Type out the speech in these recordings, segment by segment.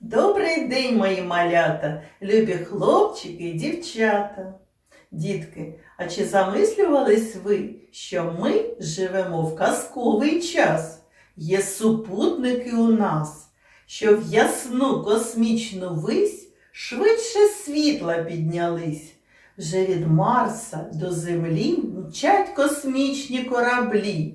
Добрий день, мої малята, любі хлопчики і дівчата. Дітки, а чи замислювались ви, що ми живемо в казковий час? Є супутники у нас, що в ясну космічну вись швидше світла піднялись. Вже від Марса до Землі мчать космічні кораблі.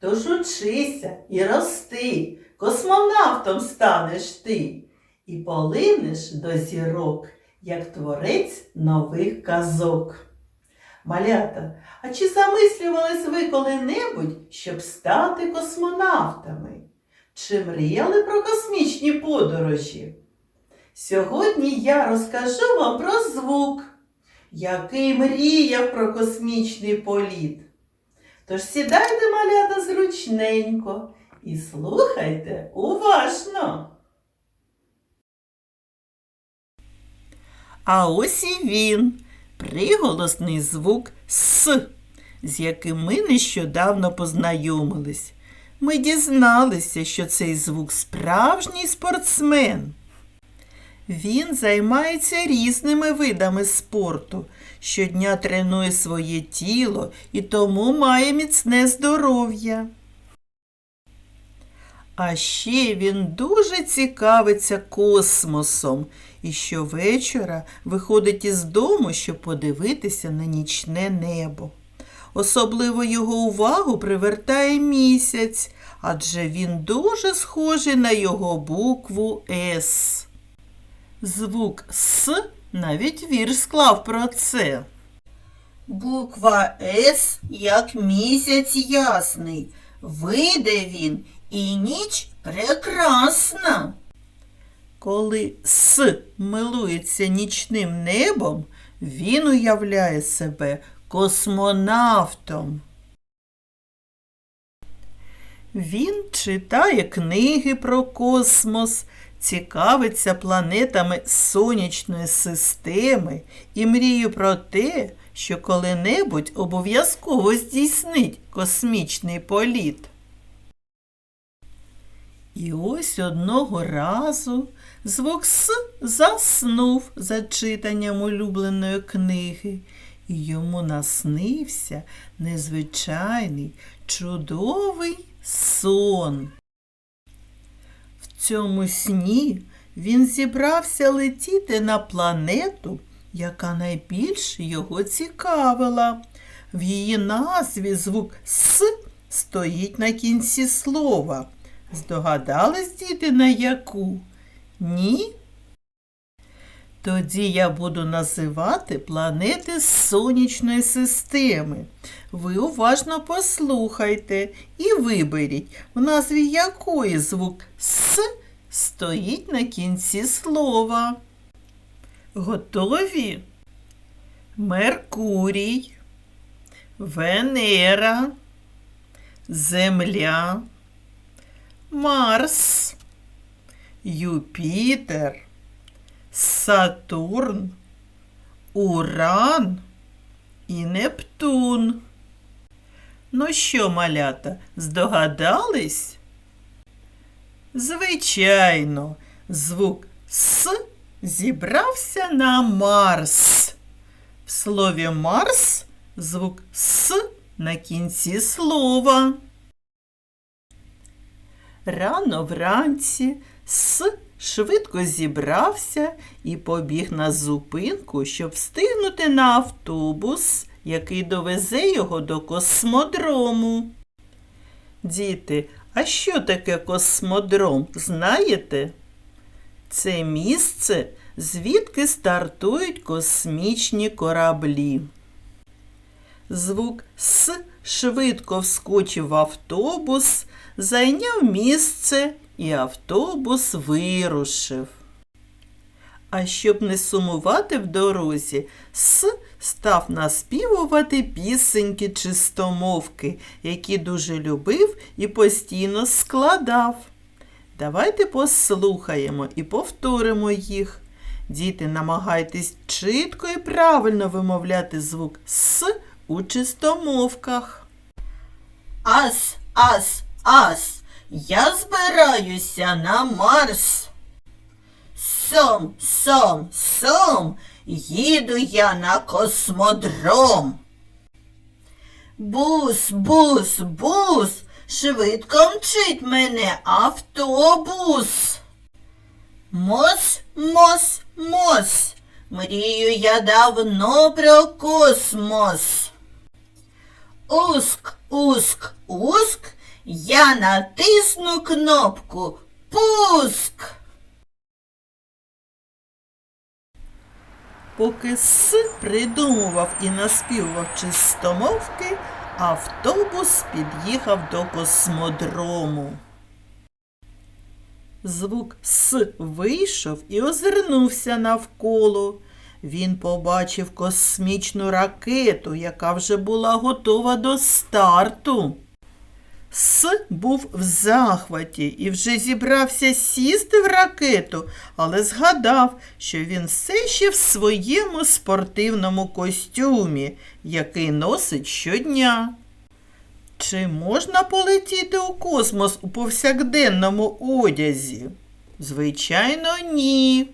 Тож учися і рости, космонавтом станеш ти і полинеш до зірок, як творець нових казок. Малята, а чи замислювались ви коли-небудь, щоб стати космонавтами? Чи мріяли про космічні подорожі? Сьогодні я розкажу вам про звук, який мріяв про космічний політ. Тож сідайте, малята, зручненько і слухайте уважно. А ось і він, приголосний звук С, з яким ми нещодавно познайомились. Ми дізналися, що цей звук справжній спортсмен. Він займається різними видами спорту, щодня тренує своє тіло і тому має міцне здоров'я. А ще він дуже цікавиться космосом і щовечора виходить із дому, щоб подивитися на нічне небо. Особливо його увагу привертає місяць, адже він дуже схожий на його букву С. Звук С навіть вірш склав про це. Буква С як місяць ясний. Вийде він і ніч прекрасна. Коли С милується нічним небом, він уявляє себе космонавтом. Він читає книги про космос, цікавиться планетами сонячної системи і мріє про те, що коли-небудь обов'язково здійснить космічний політ. І ось одного разу звук С заснув за читанням улюбленої книги, і йому наснився незвичайний, чудовий сон. В цьому сні він зібрався летіти на планету, яка найбільше його цікавила. В її назві звук С стоїть на кінці слова. Здогадались діти на яку? Ні? Тоді я буду називати планети сонячної системи. Ви уважно послухайте і виберіть, в назві якої звук С стоїть на кінці слова. Готові? Меркурій, Венера, Земля. Марс, Юпітер, Сатурн, Уран і Нептун. Ну що, малята, здогадались? Звичайно, звук С зібрався на Марс. В слові Марс звук С на кінці слова. Рано вранці С швидко зібрався і побіг на зупинку, щоб встигнути на автобус, який довезе його до космодрому. Діти, а що таке космодром, знаєте? Це місце, звідки стартують космічні кораблі. Звук С швидко вскочив в автобус, зайняв місце і автобус вирушив. А щоб не сумувати в дорозі, С став наспівувати пісеньки чистомовки, які дуже любив і постійно складав. Давайте послухаємо і повторимо їх. Діти, намагайтесь чітко і правильно вимовляти звук С у чистомовках. Ас, ас, ас, я збираюся на Марс. Сом, сом, сом, їду я на космодром. Бус, бус, бус, швидко мчить мене автобус. Мос, мос, мос, мрію я давно про космос. Уск, уск, уск, я натисну кнопку Пуск. Поки С придумував і наспівував чистомовки, автобус під'їхав до космодрому. Звук С вийшов і озирнувся навколо. Він побачив космічну ракету, яка вже була готова до старту. С був в захваті і вже зібрався сісти в ракету, але згадав, що він все ще в своєму спортивному костюмі, який носить щодня. Чи можна полетіти у космос у повсякденному одязі? Звичайно, ні.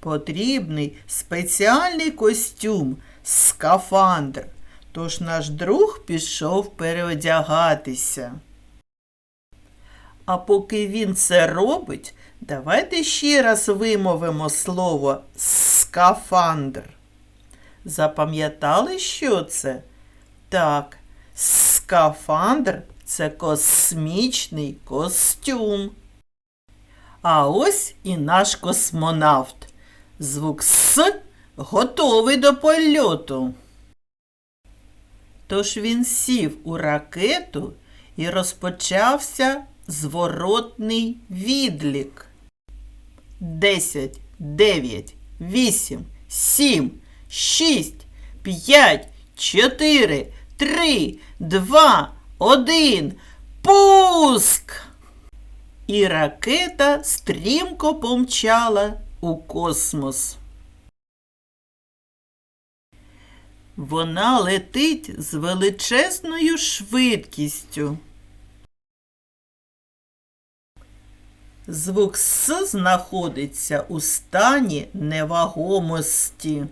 Потрібний спеціальний костюм, скафандр. Тож наш друг пішов переодягатися. А поки він це робить, давайте ще раз вимовимо слово скафандр. Запам'ятали, що це? Так, скафандр це космічний костюм. А ось і наш космонавт. Звук С готовий до польоту. Тож він сів у ракету і розпочався зворотний відлік. Десять, дев'ять, вісім, сім, шість, п'ять, чотири, три, два, один. Пуск! І ракета стрімко помчала у космос. Вона летить з величезною швидкістю. Звук С знаходиться у стані невагомості.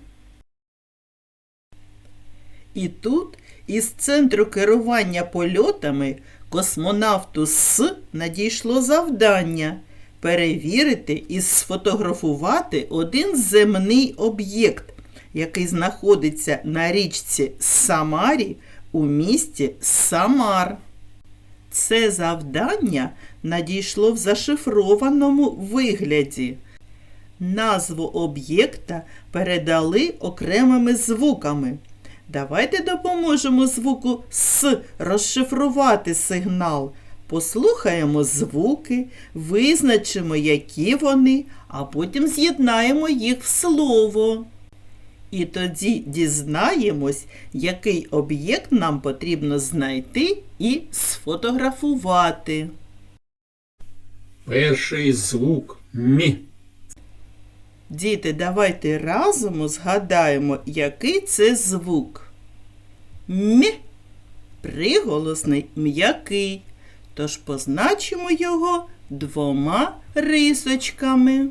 І тут із центру керування польотами космонавту С надійшло завдання перевірити і сфотографувати один земний об'єкт, який знаходиться на річці Самарі у місті Самар. Це завдання надійшло в зашифрованому вигляді. Назву об'єкта передали окремими звуками. Давайте допоможемо звуку С розшифрувати сигнал. Послухаємо звуки, визначимо, які вони, а потім з'єднаємо їх в слово. І тоді дізнаємось, який об'єкт нам потрібно знайти і сфотографувати. Перший звук Мі. Діти, давайте разом згадаємо, який це звук. М приголосний м'який, тож позначимо його двома рисочками.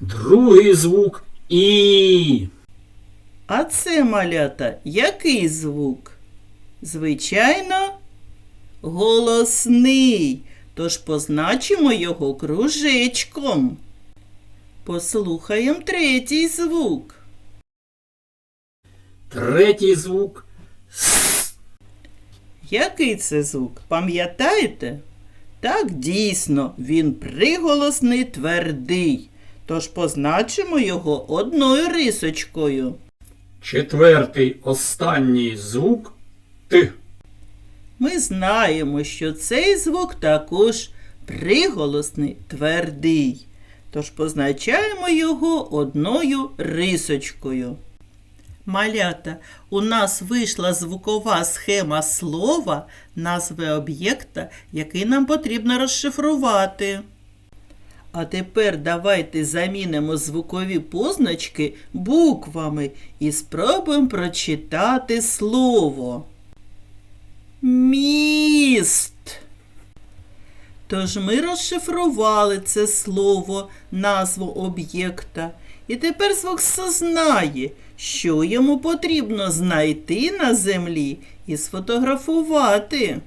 Другий звук І. А це малята який звук? Звичайно, голосний, тож позначимо його кружечком. Послухаємо третій звук. Третій звук С. Який це звук? Пам'ятаєте? Так, дійсно, він приголосний твердий, тож позначимо його одною рисочкою. Четвертий останній звук Т. Ми знаємо, що цей звук також приголосний твердий. Тож позначаємо його одною рисочкою. Малята, у нас вийшла звукова схема слова, назви об'єкта, який нам потрібно розшифрувати. А тепер давайте замінимо звукові позначки буквами і спробуємо прочитати слово. Міст. Тож ми розшифрували це слово, назву об'єкта, і тепер звук «с» знає, що йому потрібно знайти на землі і сфотографувати.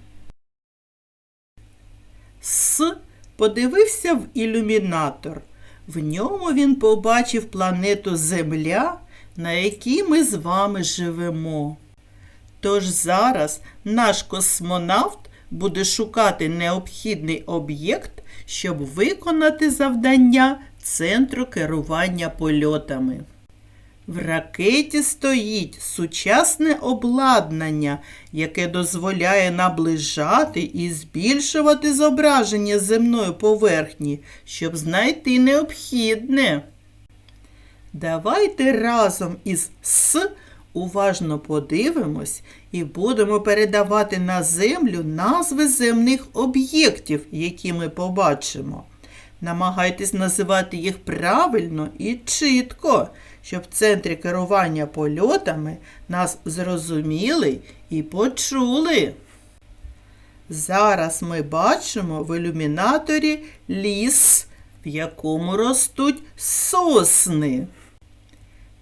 С подивився в ілюмінатор. В ньому він побачив планету Земля, на якій ми з вами живемо. Тож зараз наш космонавт буде шукати необхідний об'єкт, щоб виконати завдання Центру керування польотами. В ракеті стоїть сучасне обладнання, яке дозволяє наближати і збільшувати зображення земної поверхні, щоб знайти необхідне. Давайте разом із С уважно подивимось і будемо передавати на землю назви земних об'єктів, які ми побачимо. Намагайтесь називати їх правильно і чітко, щоб в центрі керування польотами нас зрозуміли і почули. Зараз ми бачимо в ілюмінаторі ліс, в якому ростуть сосни.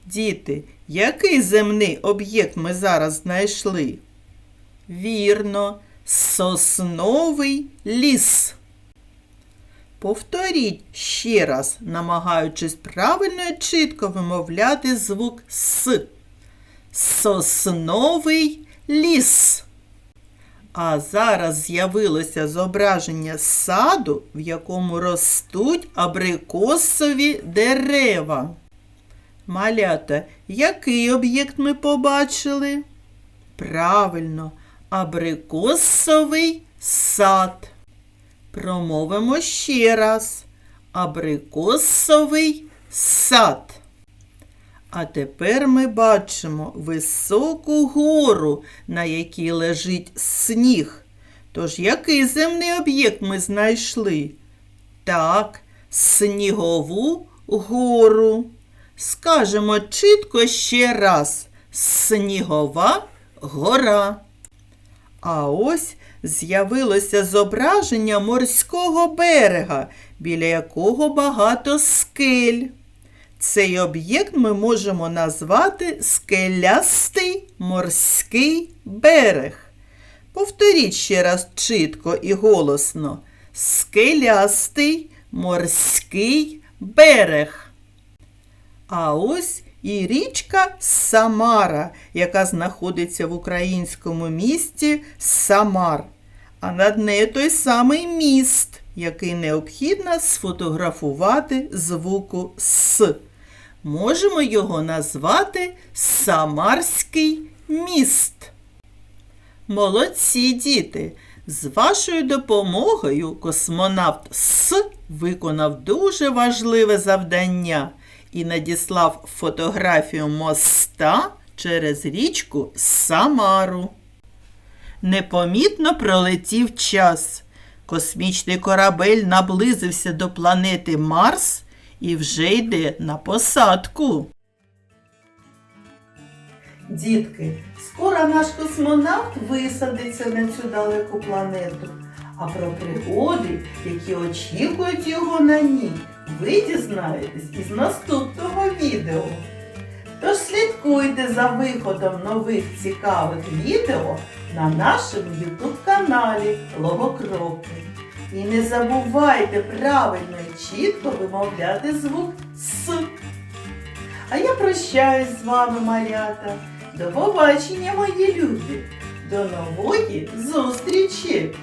Діти, який земний об'єкт ми зараз знайшли? Вірно, сосновий ліс. Повторіть ще раз, намагаючись правильно і чітко вимовляти звук С. Сосновий ліс. А зараз з'явилося зображення саду, в якому ростуть абрикосові дерева. Малята, який об'єкт ми побачили? Правильно, абрикосовий сад. Промовимо ще раз. Абрикосовий сад. А тепер ми бачимо високу гору, на якій лежить сніг. Тож який земний об'єкт ми знайшли? Так, снігову гору. Скажемо чітко ще раз снігова гора. А ось з'явилося зображення морського берега, біля якого багато скель. Цей об'єкт ми можемо назвати скелястий морський берег. Повторіть ще раз чітко і голосно. Скелястий морський берег. А ось і річка Самара, яка знаходиться в українському місті Самар. А над нею той самий міст, який необхідно сфотографувати звуку С. Можемо його назвати Самарський міст. Молодці діти! З вашою допомогою космонавт С виконав дуже важливе завдання і надіслав фотографію моста через річку Самару. Непомітно пролетів час. Космічний корабель наблизився до планети Марс і вже йде на посадку. Дітки, скоро наш космонавт висадиться на цю далеку планету. А про пригоди, які очікують його на ній, ви дізнаєтесь із наступного відео. Слідкуйте за виходом нових цікавих відео на нашому YouTube каналі Логокроки. І не забувайте правильно і чітко вимовляти звук С. А я прощаюсь з вами, малята. До побачення, мої любі. До нової зустрічі!